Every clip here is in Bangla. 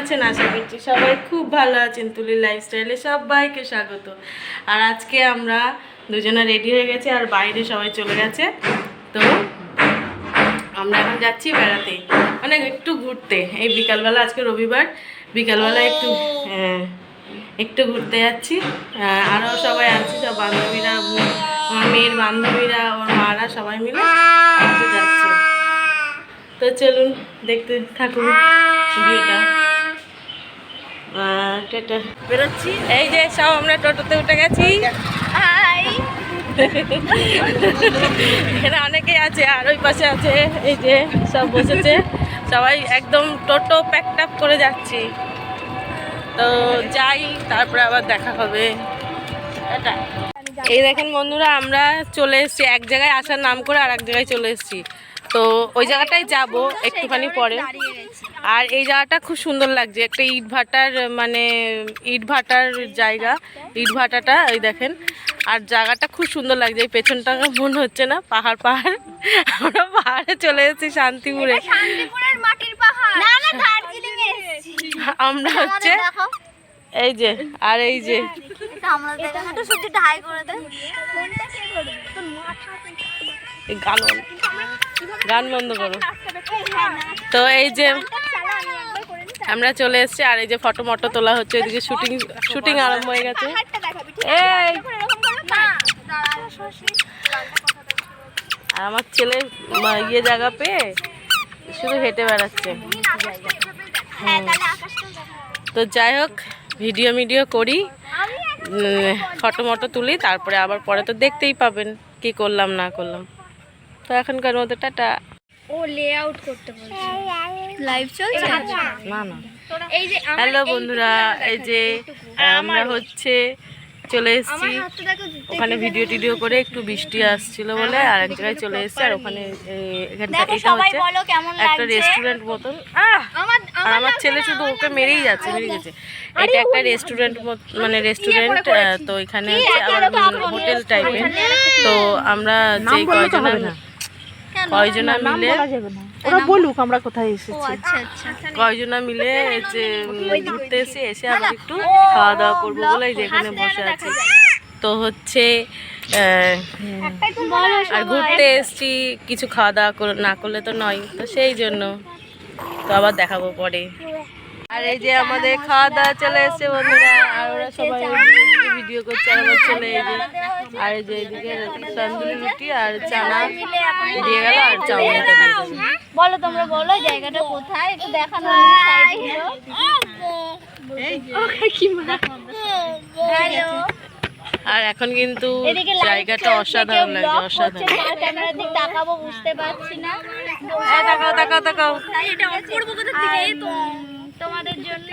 আছেন? আশা করছি সবাই খুব ভালো আছেন। তুলির লাইফস্টাইলে সবাইকে স্বাগত। আর আজকে আমরা দুজনে রেডি হয়ে গেছি আর বাইরে সবাই চলে গেছে। তো আমরা এখন যাচ্ছি বেড়াতে। মানে একটু ঘুরতে। এই বিকালবেলা, আজকে রবিবার, বিকালবেলা একটু হ্যাঁ একটু ঘুরতে যাচ্ছি। আরও সবাই আছে, সব বান্ধবীরা, আমার মেয়ের বান্ধবীরা ওর মারা সবাই মিলে যাচ্ছে। তো চলুন, দেখতে থাকুন ভিডিওটা। টোটো বেরোচ্ছি। এই যে, সব আমরা টোটোতে উঠে গেছি। এখানে অনেকেই আছে, আর ওই পাশে আছে, এই যে, সব বসেছে। সবাই একদম টোটো প্যাকড আপ করে যাচ্ছি। তো যাই, তারপরে আবার দেখা হবে। টাটা। এই দেখেন বন্ধুরা, আমরা চলে এসেছি। এক জায়গায় আসার নাম করে আর এক জায়গায় চলে এসেছি। তো ওই জায়গাটাই যাব একটুখানি পরে। আর এই জায়গাটা খুব সুন্দর লাগছে একটা ইট ভাটার মানে ইট ভাটার জায়গা ইট ভাটাটা ওই দেখেন। আর জায়গাটা খুব সুন্দর লাগছে এই পেছনটা মনে হচ্ছে না পাহাড় পাহাড়। আমরা পাহাড়ে চলে এসেছি শান্তিপুরে। শান্তিপুরের মাটির পাহাড়। না না দার্জিলিং এসেছি। আমরা হচ্ছে এই যে আর এই যে। এটা আমরা গান গান বন্ধ করো। তো এই যে আমরা চলে এসেছি, আর এই যে ফটো মটো তোলা হচ্ছে, এদিকে শুটিং শুটিং আরম্ভ হয়ে গেছে। এই। আর আমার ছেলে ইয়ে জায়গা পেয়ে শুধু হেঁটে বেড়াচ্ছে। তো যাই হোক, ভিডিও মিডিও করি ফটো মটো তুলি, তারপরে আবার পরে তো দেখতেই পাবেন, কি করলাম, না করলাম। তো এখনকার মতো টাটা। ও লেআউট করতে বলছে। লাইভ চলছে? না না। এই যে হ্যালো বন্ধুরা এই যে আমরা হচ্ছে চলে এসেছি। আমার ওখানে ভিডিও টিডিও করে একটু বৃষ্টি আসছিল বলে আর এক জায়গায় চলে এসেছি আর ওখানে এ, এখানটা এটা হচ্ছে একটা রেস্টুরেন্ট মতন। আর আমার ছেলে শুধু ওকে মেরেই যাচ্ছে মেরেই যাচ্ছে। এটা একটা রেস্টুরেন্ট মানে রেস্টুরেন্ট তো এখানে হচ্ছে আবার হোটেল টাইপের তো আমরা যে কয়জনা? কয়জনা মিলে ওরা বলুক আমরা কোথায় এসেছি। আচ্ছা আচ্ছা কয়জনা মিলে যে ঘুরতে এসে এসে আবার একটু খাওয়া দাওয়া করব বলে এই যে এখানে বসে আছি। তো হচ্ছে আর ঘুরতে এসছি কিছু খাওয়া দাওয়া না করলে তো নয় তো সেই জন্য। তো আবার দেখাবো পরে। আর এই যে আমাদের খাওয়া দাওয়া চলে এসছে বন্ধুরা আর ওরা সবাই ভিডিও করছে আর আমার ছেলে এই যে। আর এই যে তন্দুরি রুটি আর চানা দিয়ে গেল আর গেল বলো তোমরা বলো জায়গাটা কোথায়? একটু দেখানো আর এখন কিন্তু জায়গাটা অসাধারণ অসাধারণ। ক্যামেরার দিক তাকাবো বুঝতে পারছি না। তাকাও তাকাও তাকাও। এটা অন করব থেকে? তোমাদের জন্য।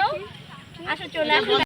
আসো চলে আসো।